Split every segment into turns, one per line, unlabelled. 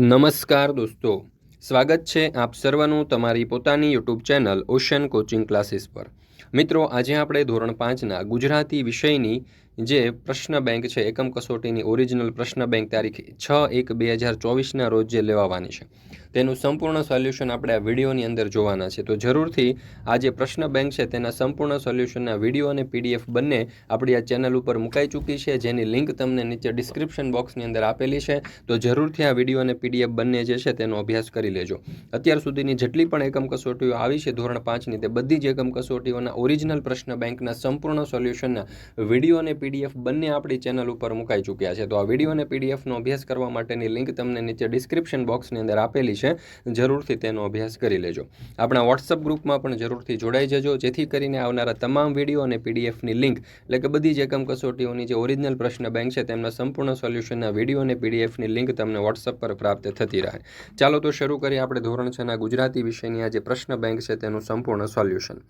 નમસ્કાર દોસ્તો. સ્વાગત છે આપ સર્વનું તમારી પોતાની YouTube channel ocean coaching classes પર. મિત્રો, આજે આપણે ધોરણ પાંચના ગુજરાતી વિષયની જે પ્રશ્ન બેંક છે, એકમ કસોટીની ઓરિજિનલ પ્રશ્ન બેંક તારીખ છ એક બે હજાર ચોવીસના રોજ જે લેવાવાની છે. તેનું સંપૂર્ણ સોલ્યુશન આપણે આ વિડીયોની અંદર જોવાના છે. તો જરૂરથી આ જે પ્રશ્ન બેંક છે, તેના સંપૂર્ણ સોલ્યુશનના વીડિયો અને પીડીએફ બંને આપણી આ ચેનલ ઉપર મુકાઈ ચૂકી છે. જેની લિંક તમને નીચે ડિસ્ક્રિપ્શન બોક્સની અંદર આપેલી છે. તો જરૂરથી આ વીડિયો અને પીડીએફ બંને જે છે, તેનો અભ્યાસ કરી લેજો. અત્યાર સુધીની જેટલી પણ એકમ કસોટીઓ આવી છે, ધોરણ પાંચની, તે બધી જ એકમ કસોટીઓના ઓરિજિનલ પ્રશ્ન બેંકના સંપૂર્ણ સોલ્યુશનના વીડિયો અને પીડીએફ બંને આપણી ચેનલ ઉપર મુકાઈ ચૂક્યા છે. તો આ વીડિયો અને પીડીએફનો અભ્યાસ કરવા માટેની લિંક તમને નીચે ડિસ્ક્રિપ્શન બોક્સની અંદર આપેલી છે, જરૂરથી તેનો અભ્યાસ કરી લેજો. આપણા વોટ્સઅપ ગ્રુપમાં પણ જરૂરથી જોડાઈ જજો, જેથી કરીને આવનારા તમામ વીડિયો અને પીડીએફની લિંક, એટલે કે બધી જ એકમ કસોટીઓની જે ઓરિજિનલ પ્રશ્ન બેંક છે, તેમના સંપૂર્ણ સોલ્યુશનના વીડિયો અને પીડીએફની લિંક તમને વોટ્સઅપ પર પ્રાપ્ત થતી રહે. ચાલો તો શરૂ કરીએ આપણે ધોરણ છના ગુજરાતી વિષયની આ જે પ્રશ્ન બેંક છે, તેનું સંપૂર્ણ સોલ્યુશન.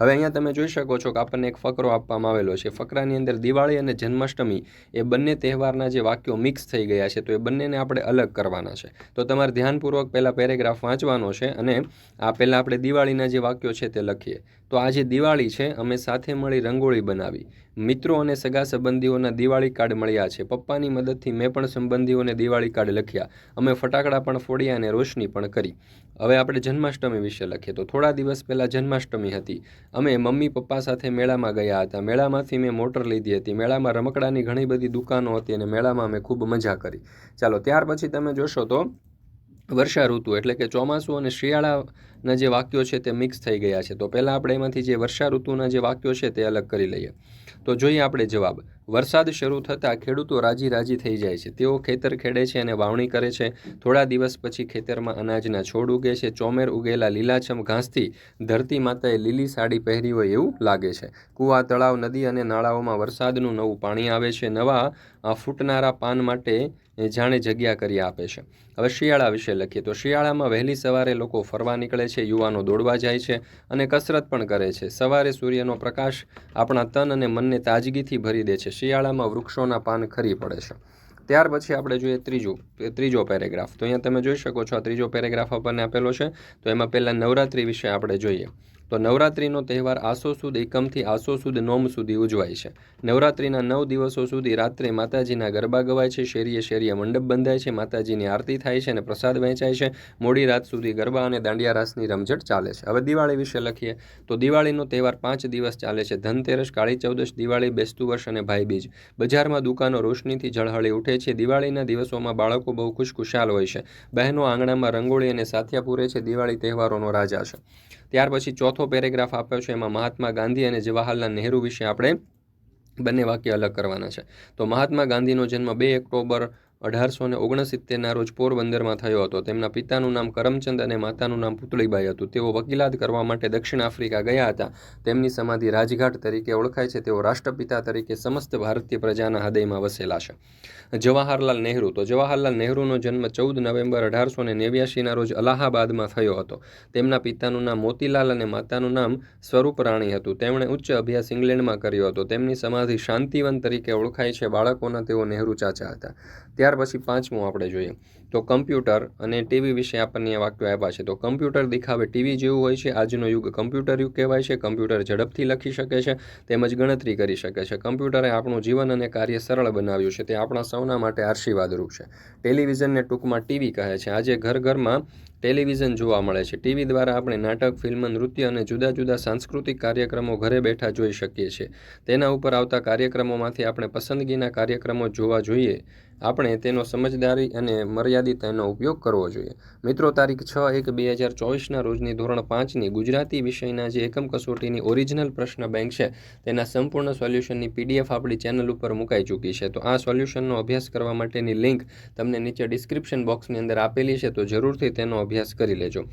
હવે અહીંયા તમે જોઈ શકો છો કે આપણને એક ફકરો આપવામાં આવેલો છે. ફકરાની અંદર દિવાળી અને જન્માષ્ટમી એ બંને તહેવારના જે વાક્યો મિક્સ થઈ ગયા છે, તો એ બંનેને આપણે અલગ કરવાના છે. તો તમારે ધ્યાનપૂર્વક પહેલાં પેરેગ્રાફ વાંચવાનો છે અને આ પહેલાં આપણે દિવાળીના જે વાક્યો છે તે લખીએ. તો આ જે દિવાળી છે, અમે સાથે મળી રંગોળી બનાવી. મિત્રો અને સગા સંબંધીઓના દિવાળી કાર્ડ મળ્યા છે. પપ્પાની મદદથી મેં પણ સંબંધીઓને દિવાળી કાર્ડ લખ્યા. અમે ફટાકડા પણ ફોડ્યા અને રોશની પણ કરી. હવે આપણે જન્માષ્ટમી વિશે લખીએ તો થોડા દિવસ પહેલાં જન્માષ્ટમી હતી. અમે મમ્મી પપ્પા સાથે મેળામાં ગયા હતા. મેળામાંથી મેં મોટર લીધી હતી. મેળામાં રમકડાની ઘણી બધી દુકાનો હતી અને મેળામાં અમે ખૂબ મજા કરી. ચાલો, ત્યાર પછી તમે જોશો તો વર્ષા ઋતુ એટલે કે ચોમાસું અને શિયાળાના જે વાક્યો છે તે મિક્સ થઈ ગયા છે. તો પહેલાં આપણે એમાંથી જે વર્ષા ઋતુના જે વાક્યો છે તે અલગ કરી લઈએ. તો જોઈએ આપણે જવાબ. વરસાદ શરૂ થતાં ખેડૂતો રાજી રાજી થઈ જાય છે. તેઓ ખેતર ખેડે છે અને વાવણી કરે છે. થોડા દિવસ પછી ખેતરમાં અનાજના છોડ ઉગે છે. ચોમેર ઉગેલા લીલાછમ ઘાસથી ધરતી માતાએ લીલી સાડી પહેરી હોય એવું લાગે છે. કૂવા, તળાવ, નદી અને નાળાઓમાં વરસાદનું નવું પાણી આવે છે. નવા ફૂટનારા પાન માટે જાણે જગ્યા કરી આપે છે. હવે શિયાળા વિશે લખીએ તો શિયાળામાં વહેલી સવારે લોકો ફરવા નીકળે છે, યુવાનો દોડવા જાય છે અને કસરત પણ કરે છે. સવારે સૂર્યનો પ્રકાશ આપણા તન અને મનને તાજગીથી ભરી દે છે. શિયાળામાં વૃક્ષોના પાન ખરી પડે છે. ત્યાર પછી આપણે જોઈએ ત્રીજું, ત્રીજો પેરેગ્રાફ. તો અહીંયા તમે જોઈ શકો છો આ ત્રીજો પેરેગ્રાફ આપણને આપેલો છે. તો એમાં પહેલાં નવરાત્રિ વિશે આપણે જોઈએ. તો નવરાત્રિનો તહેવાર આસો સુદ એકમથી આસો સુદ નોમ સુધી ઉજવાય છે. નવરાત્રિના નવ દિવસો સુધી રાત્રે માતાજીના ગરબા ગવાય છે, શેરીએ શેરીએ મંડપ બંધાય છે, માતાજીની આરતી થાય છે અને પ્રસાદ વહેંચાય છે. મોડી રાત સુધી ગરબા અને દાંડિયા રાસની રમઝટ ચાલે છે. હવે દિવાળી વિશે લખીએ. તો દિવાળીનો તહેવાર પાંચ દિવસ ચાલે છે. ધનતેરસ, કાળી ચૌદશ દિવાળી, બેસતું વર્ષ અને ભાઈબીજ. બજારમાં દુકાનો રોશનીથી ઝળહળી ઉઠે છે. દિવાળીના દિવસોમાં બાળકો બહુ ખુશખુશાલ હોય છે. બહેનો આંગણામાં રંગોળી અને સાથિયા પૂરે છે. દિવાળી તહેવારોનો રાજા છે. ત્યાર પછી ચોથો પેરેગ્રાફ આપ્યો છે એમાં મહાત્મા ગાંધી અને જવાહરલાલ નહેરુ વિશે આપણે બંને વાક્ય અલગ કરવાના છે. તો મહાત્મા ગાંધીનો જન્મ બે ઓક્ટોબર અઢારસો ને ઓગણસિત્તેરના રોજ પોરબંદરમાં થયો હતો. તેમના પિતાનું નામ કરમચંદ અને માતાનું નામ પુતળીબાઈ હતું. તેઓ વકીલાત કરવા માટે દક્ષિણ આફ્રિકા ગયા હતા. તેમની સમાધિ રાજઘાટ તરીકે ઓળખાય છે. તેઓ રાષ્ટ્રપિતા તરીકે સમસ્ત ભારતીય પ્રજાના હૃદયમાં વસેલા છે. જવાહરલાલ નહેરુ તો જવાહરલાલ નહેરુનો જન્મ ચૌદ નવેમ્બર અઢારસો ને નેવ્યાસીના રોજ અલ્હાબાદમાં થયો હતો. તેમના પિતાનું નામ મોતીલાલ અને માતાનું નામ સ્વરૂપ રાણી હતું. તેમણે ઉચ્ચ અભ્યાસ ઇંગ્લેન્ડમાં કર્યો હતો. તેમની સમાધિ શાંતિવન તરીકે ઓળખાય છે. બાળકોના તેઓ નહેરુ ચાચા હતા. ત્યાર પછી પાંચમું આપણે જોઈએ. તો કમ્પ્યુટર અને ટીવી વિશે આપણને વાક્યો આપ્યા છે. તો કમ્પ્યુટર દેખાવે ટીવી જેવું હોય છે. આજનો યુગ કમ્પ્યુટર યુગ કહેવાય છે. કમ્પ્યુટર ઝડપથી લખી શકે છે તેમજ ગણતરી કરી શકે છે. કમ્પ્યુટરે આપણું જીવન અને કાર્ય સરળ બનાવ્યું છે. તે આપણા સૌના માટે આશીર્વાદરૂપ છે. ટેલિવિઝનને ટૂંકમાં ટીવી કહે છે. આજે ઘર ઘરમાં ટેલિવિઝન જોવા મળે છે. ટીવી દ્વારા આપણે નાટક, ફિલ્મ, નૃત્ય અને જુદા જુદા સાંસ્કૃતિક કાર્યક્રમો ઘરે બેઠા જોઈ શકીએ છીએ. તેના ઉપર આવતા કાર્યક્રમોમાંથી આપણે પસંદગીના કાર્યક્રમો જોવા જોઈએ. આપણે તેનો સમજદારી અને મર્યાદિત એનો ઉપયોગ કરવો જોઈએ. મિત્રો, તારીખ છ એક બે હજાર ચોવીસના રોજની ધોરણ પાંચની ગુજરાતી વિષયના જે એકમ કસોટીની ઓરિજિનલ પ્રશ્ન બેંક છે, તેના સંપૂર્ણ સોલ્યુશનની પીડીએફ આપણી ચેનલ ઉપર મુકાઈ ચૂકી છે. તો આ સોલ્યુશનનો અભ્યાસ કરવા માટેની લિંક તમને નીચે ડિસ્ક્રિપ્શન બોક્સની અંદર આપેલી છે, તો જરૂરથી તેનો અભ્યાસ કરી લેજો.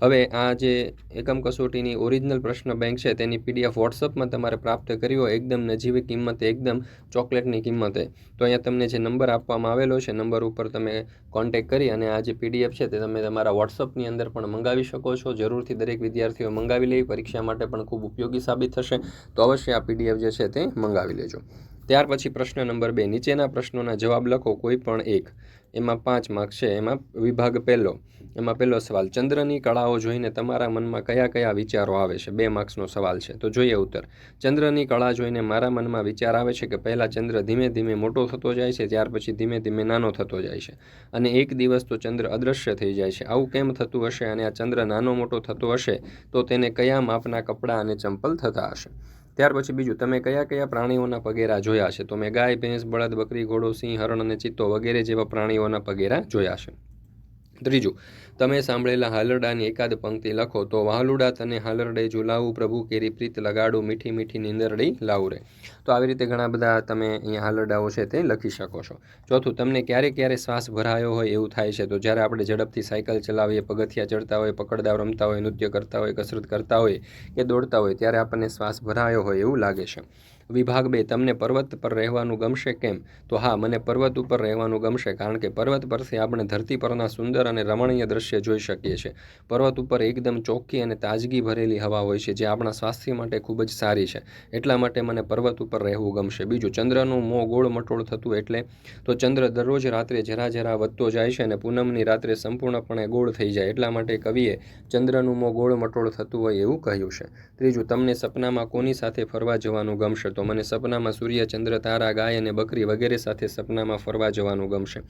હવે આ જે એકમ કસોટીની ઓરિજિનલ પ્રશ્ન બેંક છે, તેની પીડીએફ વોટ્સઅપમાં તમારે પ્રાપ્ત કરી હોય, એકદમ નજીવી કિંમતે, એકદમ ચોકલેટની કિંમતે. તો અહીંયા તમને જે નંબર આપ આપવામાં આવેલો છે. નંબર ઉપર તમે કોન્ટેક કરી અને આ જે પીડીએફ છે તે તમે તમારા વોટ્સઅપની અંદર પણ મંગાવી શકો છો. જરૂરથી દરેક વિદ્યાર્થીઓ મંગાવી લેવી પરીક્ષા માટે પણ ખૂબ ઉપયોગી સાબિત થશે. તો અવશ્ય આ પીડીએફ જે છે તે મંગાવી લેજો. ત્યાર પછી પ્રશ્ન નંબર બે. નીચેના પ્રશ્નોના જવાબ લખો. કોઈ પણ એક. એમાં પાંચ માર્ક છે. એમાં વિભાગ પહેલો. એમાં પહેલો સવાલ, ચંદ્રની કળાઓ જોઈને તમારા મનમાં કયા કયા વિચારો આવે છે? બે માર્ક્સનો સવાલ છે. તો જોઈએ ઉત્તર. ચંદ્રની કળા જોઈને મારા મનમાં વિચાર આવે છે કે પહેલાં ચંદ્ર ધીમે ધીમે મોટો થતો જાય છે, ત્યાર પછી ધીમે ધીમે નાનો થતો જાય છે. અને એક દિવસ તો ચંદ્ર અદૃશ્ય થઈ જાય છે. આવું કેમ થતું હશે અને આ ચંદ્ર નાનો મોટો થતો હશે? તો તેને કયા માપના કપડાં અને ચંપલ થતા હશે? ત્યાર પછી બીજું, તમે કયા કયા પ્રાણીઓના પગેરા જોયા છે તો મેં ગાય, ભેંસ, બળદ, બકરી, ઘોડો, સિંહ, હરણ અને ચિત્તો વગેરે જેવા પ્રાણીઓના પગેરા જોયા છે ત્રીજું, તમે સાંભળેલા હાલરડાની એકાદ પંક્તિ લખો તો વાહલુડા તને હાલરડે ઝુલાવું પ્રભુ કેરી પ્રીત લગાડું, મીઠી મીઠી નીંદરડી લાવું રે. તો આવી રીતે ઘણા બધા તમે અહીંયા હાલરડાઓ છે તે લખી શકો છો. ચોથું, તમને ક્યારે ક્યારે શ્વાસ ભરાયો હોય એવું થાય છે, તો જ્યારે આપણે ઝડપથી સાયકલ ચલાવીએ, પગથિયા ચડતા હોય, પકડદાવ રમતા હોય, નૃત્ય કરતા હોય, કસરત કરતા હોય કે દોડતા હોય, ત્યારે આપણને શ્વાસ ભરાયો હોય એવું લાગે છે. વિભાગ બે, તમને પર્વત પર રહેવાનું ગમશે કેમ? તો હા, મને પર્વત ઉપર રહેવાનું ગમશે કારણ કે પર્વત પરથી આપણે ધરતી પરના સુંદર અને રમણીય દ્રશ્ય જોઈ શકીએ છીએ. પર્વત ઉપર એકદમ ચોખ્ખી અને તાજગી ભરેલી હવા હોય છે, જે આપણા સ્વાસ્થ્ય માટે ખૂબ જ સારી છે. એટલા માટે મને પર્વત ઉપર રહેવું ગમશે. બીજું, ચંદ્રનું મોં ગોળ મટોળ થતું એટલે તો ચંદ્ર દરરોજ રાત્રે જરા જરા વધતો જાય છે અને પૂનમની રાત્રે સંપૂર્ણપણે ગોળ થઈ જાય. એટલા માટે કવિએ ચંદ્રનું મોં ગોળ મટોળ થતું હોય એવું કહ્યું છે. ત્રીજું, તમને સપનામાં કોની સાથે ફરવા જવાનું ગમશે? તો મને સપનામાં સૂર્ય, ચંદ્ર, તારા, ગાય અને બકરી વગેરે સાથે સપનામાં ફરવા જવાનું ગમશે.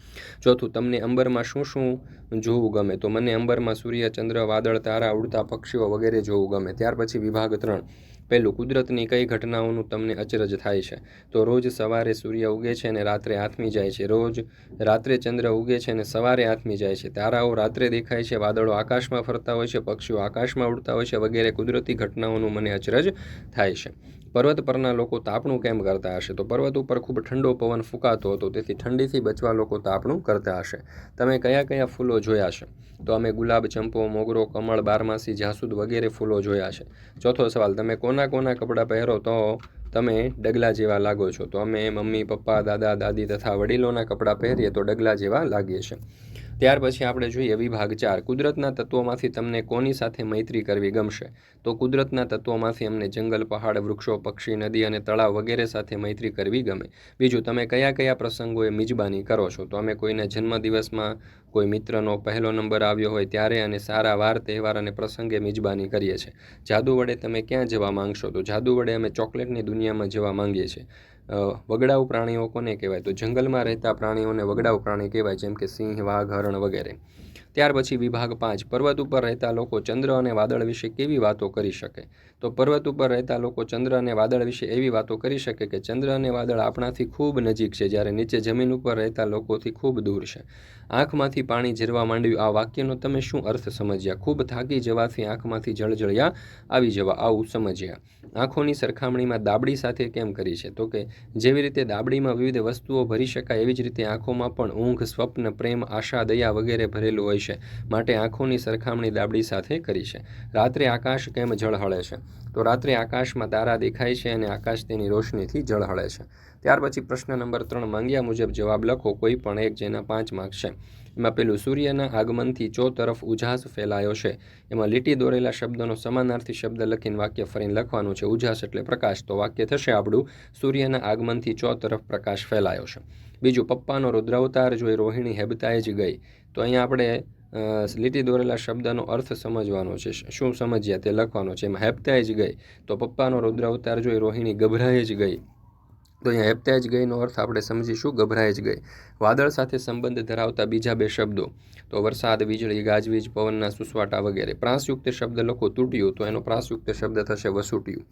ચોથું, તમને અંબરમાં શું શું જોવું ગમે? તો મને અંબરમાં સૂર્ય, ચંદ્ર, વાદળ, તારા, ઉડતા પક્ષીઓ વગેરે જોવું ગમે. ત્યાર પછી વિભાગ ત્રણ. પહેલું, કુદરતની કઈ ઘટનાઓનું તમને અચરજ થાય છે? તો રોજ સવારે સૂર્ય ઉગે છે અને રાત્રે આથમી જાય છે. રોજ રાત્રે ચંદ્ર ઉગે છે અને સવારે આથમી જાય છે. તારાઓ રાત્રે દેખાય છે, વાદળો આકાશમાં ફરતા હોય છે, પક્ષીઓ આકાશમાં ઉડતા હોય છે વગેરે કુદરતી ઘટનાઓનું મને અચરજ થાય છે. પર્વત પરના લોકો તાપણું કેમ કરતા હશે? તો પર્વત ઉપર ખૂબ ઠંડો પવન ફૂંકાતો હતો, તેથી ઠંડીથી બચવા લોકો તાપણું કરતા હશે. તમે કયા કયા ફૂલો જોયા છે? તો અમે ગુલાબ, ચંપો, મોગરો, કમળ, બારમાસી, જાસૂદ વગેરે ફૂલો જોયા છે. ચોથો સવાલ, તમે કોના કોના કપડાં પહેરો તો તમે ડગલા જેવા લાગો છો? તો અમે મમ્મી, પપ્પા, દાદા, દાદી તથા વડીલોના કપડાં પહેરીએ તો ડગલા જેવા લાગીએ છીએ ત્યાર પછી આપણે જોઈએ વિભાગ ચાર. કુદરતના તત્વોમાંથી તમને કોની સાથે મૈત્રી કરવી ગમશે? તો કુદરતના તત્વોમાંથી અમને જંગલ, પહાડ, વૃક્ષો, પક્ષી, નદી અને તળાવ વગેરે સાથે મૈત્રી કરવી ગમે. બીજું, તમે કયા કયા પ્રસંગોએ મિજબાની કરો છો? તો અમે કોઈના જન્મદિવસમાં કોઈ મિત્રનો પહેલો નંબર આવ્યો હોય ત્યારે અને સારા વાર, તહેવાર અને પ્રસંગે મિજબાની કરીએ છીએ. જાદુ વડે તમે ક્યાં જવા માંગશો? તો જાદુ વડે અમે ચોકલેટની દુનિયામાં જવા માંગીએ છીએ. વગડાઉ પ્રાણીઓ કોને કહેવાય? તો જંગલમાં રહેતા પ્રાણીઓને વગડાઉ પ્રાણી કહેવાય, જેમ કે સિંહ, વાઘ, હરણ વગેરે. ત્યાર પછી વિભાગ પાંચ, પર્વત ઉપર રહેતા લોકો ચંદ્ર અને વાદળ વિશે કેવી વાતો કરી શકે? તો પર્વત ઉપર રહેતા લોકો ચંદ્ર અને વાદળ વિશે એવી વાતો કરી શકે કે ચંદ્ર અને વાદળ આપણાથી ખૂબ નજીક છે, જ્યારે નીચે જમીન ઉપર રહેતા લોકોથી ખૂબ દૂર છે. આંખમાંથી પાણી ઝરવા માંડ્યું. આ વાક્યનો તમે શું અર્થ સમજ્યા? ખૂબ થાકી જવાથી આંખમાંથી જળજળિયા આવી જવા. આવું સમજ્યા. આંખોની સરખામણીમાં દાબડી સાથે કેમ કરી છે? તો કે જેવી રીતે દાબડીમાં વિવિધ વસ્તુઓ ભરી શકાય, એવી જ રીતે આંખોમાં પણ ઊંઘ, સ્વપ્ન, પ્રેમ, આશા, દયા વગેરે ભરેલું હોય છે. માટે આંખોની સરખામણી દાબડી સાથે કરી છે. રાત્રે આકાશ કેમ ઝળહળે છે? તો રાત્રે આકાશમાં તારા દેખાય છે અને આકાશ તેની રોશનીથી ઝળહળે છે. ત્યાર પછી પ્રશ્ન નંબર ત્રણ માંગ્યા મુજબ જવાબ લખો, કોઈ પણ એક જેના પાંચ માર્ક છે. એમાં પેલું, સૂર્યના આગમનથી ચો તરફ ઉજાસ ફેલાયો છે. એમાં લીટી દોરેલા શબ્દનો સમાનાર્થી શબ્દ લખીને વાક્ય ફરીને લખવાનું છે, ઉજાસ એટલે પ્રકાશ. તો વાક્ય થશે આપણું, સૂર્યના આગમનથી ચો તરફ પ્રકાશ ફેલાયો છે. બીજું, પપ્પાનો રુદ્રાવતાર જોઈ રોહિણી હેબતાએ જ ગઈ. તો અહીંયા આપણે લીટી દોરેલા શબ્દનો અર્થ સમજવાનો છે. શું સમજ્યા તે લખવાનો છે. એમાં હેપતાઈ જ ગઈ. તો પપ્પાનો રુદ્ર અવતાર જોઈ રોહિણી ગભરાઈ જ ગઈ. તો અહીંયા હેપતાઈ જ ગઈનો અર્થ આપણે સમજીશું ગભરાઈ જ ગઈ. વાદળ સાથે સંબંધ ધરાવતા બીજા બે શબ્દો. તો વરસાદ, વીજળી, ગાજવીજ, પવનના સુસવાટા વગેરે. પ્રાસયુક્ત શબ્દ લખો તૂટ્યું તો એનો પ્રાસયુક્ત શબ્દ થશે વસૂટ્યું.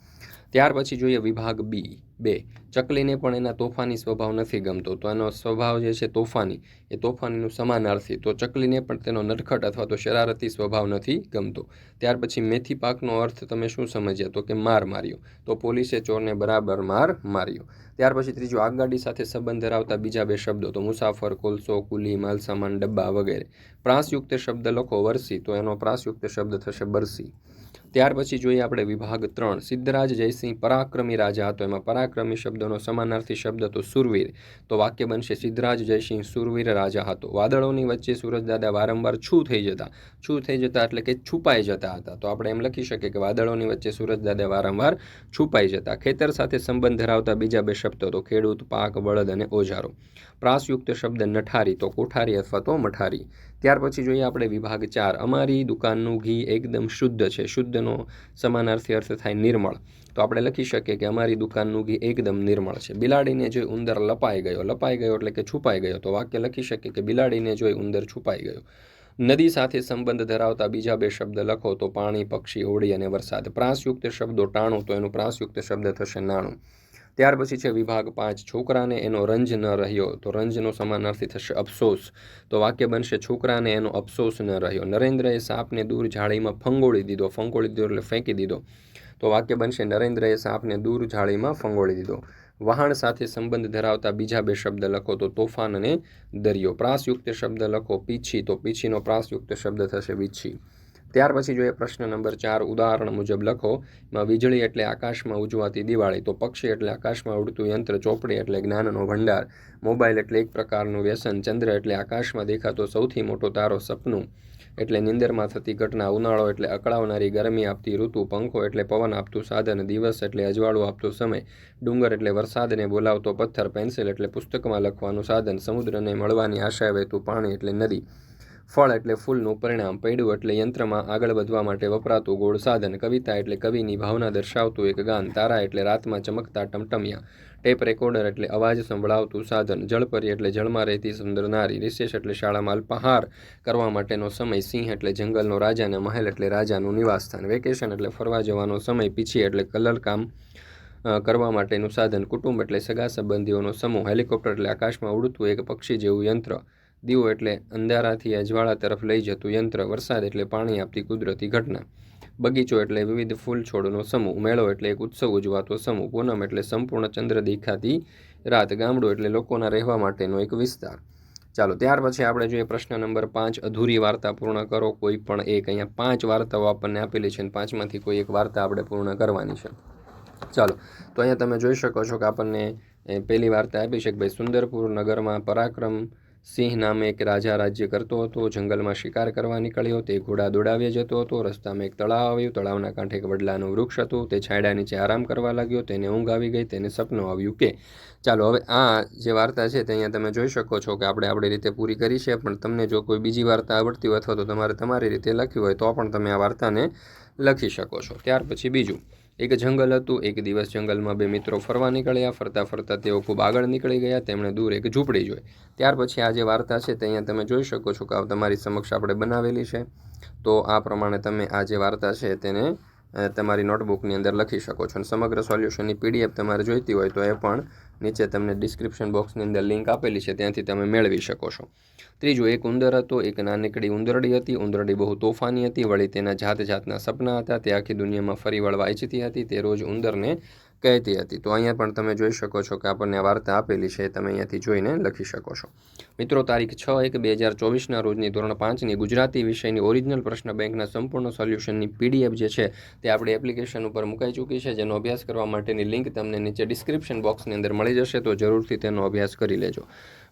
ત્યાર પછી જોઈએ વિભાગ બી, બે. ચકલીને પણ એના તોફાની સ્વભાવ નથી ગમતો. તો એનો સ્વભાવ જે છે તોફાની, એ તોફાનીનું સમાનાર્થી તો ચકલીને પણ તેનો નટખટ અથવા તો શરારતી સ્વભાવ નથી ગમતો. ત્યાર પછી મેથી પાકનો અર્થ તમે શું સમજ્યા? તો કે માર માર્યો. તો પોલીસે ચોરને બરાબર માર માર્યો. ત્યાર પછી ત્રીજું, આગગાડી સાથે સંબંધ ધરાવતા બીજા બે શબ્દો. તો મુસાફર, કોલસો, કુલી, માલસામાન, ડબ્બા વગેરે. પ્રાસયુક્ત શબ્દ લખો વરસી. તો એનો પ્રાસયુક્ત શબ્દ થશે બરસી. ત્યાર પછી જોઈએ આપણે વિભાગ ત્રણ. સિદ્ધરાજ, જયસિંહ, પરાક્રમી રાજા હતો. એમાં પરાક્રમી શબ્દનો સમાનાર્થી શબ્દ હતો સુરવીર. તો વાક્ય બનશે સિદ્ધરાજ, જયસિંહ, સુરવીર રાજા હતો. વાદળોની વચ્ચે સૂરજદાદા વારંવાર છૂ થઈ જતા. છૂ થઈ જતા એટલે કે છુપાઈ જતા હતા. તો આપણે એમ લખી શકીએ કે વાદળોની વચ્ચે સૂરજદાદા વારંવાર છુપાઈ જતા. ખેતર સાથે સંબંધ ધરાવતા બીજા બે શબ્દો તો ખેડૂત, પાક બળદ અને ઓજારો. પ્રાસયુક્ત શબ્દ નઠારી તો કોઠારી અથવા તો મઠારી. ત્યાર પછી જોઈએ આપણે વિભાગ ચાર. અમારી દુકાનનું ઘી એકદમ શુદ્ધ છે. શુદ્ધનો સમાનાર્થી અર્થ થાય નિર્મળ. તો આપણે લખી શકીએ કે અમારી દુકાનનું ઘી એકદમ નિર્મળ છે. બિલાડીને જોઈ ઉંદર લપાઈ ગયો. લપાઈ ગયો એટલે કે છુપાઈ ગયો. તો વાક્ય લખી શકીએ કે બિલાડીને જોઈ ઉંદર છુપાઈ ગયો. નદી સાથે સંબંધ ધરાવતા બીજા બે શબ્દ લખો તો પાણી, પક્ષી હોળી અને વરસાદ. પ્રાસયુક્ત શબ્દો ટાણું તો એનું પ્રાસયુક્ત શબ્દ થશે નાણું. ત્યાર પછી છે વિભાગ પાંચ, છોકરાને એનો રંજ ન રહ્યો, તો રંજનો સમાનાર્થી થશે અફસોસ. તો વાક્ય બનશે, છોકરાને એનો અફસોસ ન રહ્યો. નરેન્દ્રએ સાપને દૂર જાળીમાં ફંગોળી દીધો ફંગોળી દીધો એટલે ફેંકી દીધો. તો વાક્ય બનશે, નરેન્દ્રએ સાપને દૂર જાળીમાં ફંગોળી દીધો. વહાણ સાથે સંબંધ ધરાવતા બીજા બે શબ્દ લખો, તો તોફાન અને દરિયો. પ્રાસયુક્ત શબ્દ લખો, પીછી. તો પીછીનો પ્રાસયુક્ત શબ્દ થશે, વીછી. ત્યાર પછી જોઈએ પ્રશ્ન નંબર ચાર ઉદાહરણ મુજબ લખો માં વીજળી એટલે આકાશમાં ઉજવાતી દિવાળી, તો પક્ષી એટલે આકાશમાં ઉડતું યંત્ર, ચોપડી એટલે જ્ઞાનનો ભંડાર, મોબાઈલ એટલે એક પ્રકારનું વ્યસન, ચંદ્ર એટલે આકાશમાં દેખાતો સૌથી મોટો તારો સપનું, એટલે નિંદરમાં થતી ઘટના, ઉનાળો એટલે અકળાવનારી ગરમી આપતી ઋતુ, પંખો એટલે પવન આપતું સાધન, દિવસ એટલે અજવાળું આપતો સમય, ડુંગર એટલે વરસાદને બોલાવતો પથ્થર, પેન્સિલ એટલે પુસ્તકમાં લખવાનું સાધન, સમુદ્રને મળવાની આશા વહેતું પાણી એટલે નદી. ફળ એટલે ફૂલનું પરિણામ પૈડું એટલે યંત્રમાં આગળ વધવા માટે વપરાતું ગોળ સાધન, કવિતા એટલે કવિની ભાવના દર્શાવતું એક ગાન, તારા એટલે રાતમાં ચમકતા ટમટમિયા, ટેપ રેકોર્ડર એટલે અવાજ સંભળાવતું સાધન, જળપરી એટલે જળમાં રહેતી સુંદર નારી, રિસેસ એટલે શાળામાં અલ્પાહાર કરવા માટેનો સમય, સિંહ એટલે જંગલનો રાજા અને મહેલ એટલે રાજાનું નિવાસસ્થાન, વેકેશન એટલે ફરવા જવાનો સમય, પીછી એટલે કલર કામ કરવા માટેનું સાધન, કુટુંબ એટલે સગા સંબંધીઓનો સમૂહ, હેલિકોપ્ટર એટલે આકાશમાં ઉડતું એક પક્ષી જેવું યંત્ર દીવો એટલે અંધારાથી અજવાળા તરફ લઈ જતું યંત્ર, વરસાદ એટલે પાણી આપતી કુદરતી ઘટના. બગીચો એટલે વિવિધ ફૂલ છોડનો સમૂહ, મેળો એટલે એક ઉત્સવ ઉજવાતો સમૂહ, પૂનમ એટલે સંપૂર્ણ ચંદ્ર દેખાતી રાત, ગામડું એટલે લોકોના રહેવા માટેનો એક વિસ્તાર. ચાલો, ત્યાર પછી આપણે જોઈએ પ્રશ્ન નંબર પાંચ, અધૂરી વાર્તા પૂર્ણ કરો. કોઈ પણ એક, અહીંયા પાંચ વાર્તાઓ આપણને આપેલી છે અને પાંચમાંથી કોઈ એક વાર્તા આપણે પૂર્ણ કરવાની છે. ચાલો, તો અહીંયા તમે જોઈ શકો છો કે આપણને પહેલી વાર્તા આપી છે કે ભાઈ, સુંદરપુર નગરમાં પરાક્રમ સિંહ નામે એક રાજા રાજ્ય કરતો હતો, જંગલમાં શિકાર કરવા નીકળ્યો, તે ઘોડા દોડાવ્યા જતો હતો, રસ્તામાં એક તળાવ આવ્યું, તળાવના કાંઠે એક વડલાનું વૃક્ષ હતું, તે છાંયડા નીચે આરામ કરવા લાગ્યો, તેને ઊંઘ આવી ગઈ, તેને સપનું આવ્યું કે, ચાલો હવે આ જે વાર્તા છે તે અહીંયા તમે જોઈ શકો છો કે આપણે આપણી રીતે પૂરી કરી છે, પણ તમને જો કોઈ બીજી વાર્તા આવડતી હોય અથવા તો તમારે તમારી રીતે લખ્યું હોય તો પણ તમે આ વાર્તાને લખી શકો છો. ત્યાર પછી બીજું. એક જંગલ હતું, એક દિવસ જંગલમાં બે મિત્રો ફરવા નીકળ્યા. ફરતા ફરતા તેઓ ખૂબ આગળ નીકળી ગયા, તેમણે દૂર એક ઝૂંપડી જોઈ. ત્યાર પછી આ જે વાર્તા છે તે અહીંયા તમે જોઈ શકો છો કે તમારી સમક્ષ આપણે બનાવેલી છે. તો આ પ્રમાણે તમે આ જે વાર્તા છે તેને તમારી નોટબુકની અંદર લખી શકો છો અને સમગ્ર સોલ્યુશનની પીડીએફ તમારે જોઈતી હોય તો એ પણ નીચે તમને ડિસ્ક્રિપ્શન બોક્સની અંદર લિંક આપેલી છે, ત્યાંથી તમે મેળવી શકો છો. ત્રીજું, એક ઉંદર હતો, એક નાનકડી ઉંદરડી હતી. ઉંદરડી બહુ તોફાની હતી, વળી તેના જાત જાતના સપના હતા. તે આખી દુનિયામાં ફરી વળવા ઈચ્છતી હતી. તે રોજ ઉંદરને કહેતી હતી. તો અહીંયા પણ તમે જોઈ શકો છો કે આપણને વાર્તા આપેલી છે તમે અહીંયાથી જોઈને લખી શકો છો. મિત્રો, તારીખ છ એક બે હજાર ચોવીસના રોજની ધોરણ પાંચની ગુજરાતી વિષયની ઓરિજિનલ પ્રશ્ન બેંકના સંપૂર્ણ સોલ્યુશનની પીડીએફ જે છે તે આપણી એપ્લિકેશન ઉપર મુકાઈ ચૂકી છે. જેનો અભ્યાસ કરવા માટેની લિંક તમને નીચે ડિસ્ક્રિપ્શન બોક્સની અંદર મળી જશે, તો જરૂરથી તેનો અભ્યાસ કરી લેજો.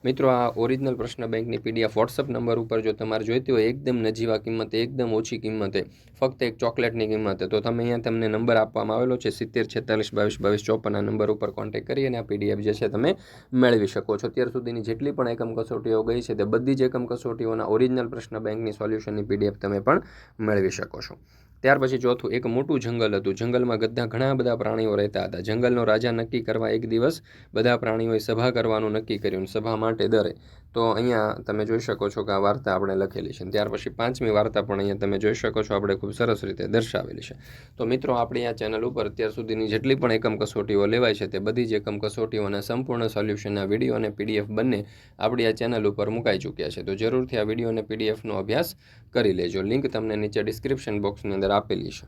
મિત્રો, આ ઓરિજિનલ પ્રશ્ન બેંકની પીડીએફ વોટ્સઅપ નંબર ઉપર જો તમારે જોઈતી હોય, એકદમ નજીવા કિંમતે, એકદમ ઓછી કિંમતે, ફક્ત એક ચોકલેટની કિંમતે, તો તમે અહીંયા તમને નંબર આપવામાં આવેલો છે, સિત્તેર, છેતાલીસ, બાવીસ બાવીસ ચોપનના નંબર ઉપર કોન્ટેક્ટ કરી અને આ પીડીએફ જે છે તમે મેળવી શકો છો. અત્યાર સુધીની જેટલી પણ એકમ કસોટીઓ ગઈ છે તે બધી જ એકમ કસોટીઓના ઓરિજિનલ પ્રશ્ન બેંકની સોલ્યુશનની પીડીએફ તમે પણ મેળવી શકો છો. ત્યાર પછી ચોથું એક મોટું જંગલ હતું. જંગલમાં બધા ઘણા બધા પ્રાણીઓ રહેતા હતા. જંગલનો રાજા નક્કી કરવા એક દિવસ બધા પ્રાણીઓએ સભા કરવાનું નક્કી કર્યું સભા માટે દરે તો અહીંયા તમે જોઈ શકો છો કે આ વાર્તા આપણે લખેલી છે. ત્યાર પછી પાંચમી વાર્તા પણ અહીંયા તમે જોઈ શકો છો, આપણે ખૂબ સરસ રીતે દર્શાવેલી છે. તો મિત્રો, આપણી આ ચેનલ ઉપર અત્યાર સુધીની જેટલી પણ એકમ કસોટીઓ લેવાય છે તે બધી જ એકમ કસોટીઓના સંપૂર્ણ સોલ્યુશનના વીડિયો અને પીડીએફ બંને આપણી આ ચેનલ ઉપર મુકાઈ ચૂક્યા છે. તો જરૂરથી આ વીડિયો અને પીડીએફનો અભ્યાસ કરી લેજો. લિંક તમને નીચે ડિસ્ક્રિપ્શન બોક્સની અંદર આપેલી છે.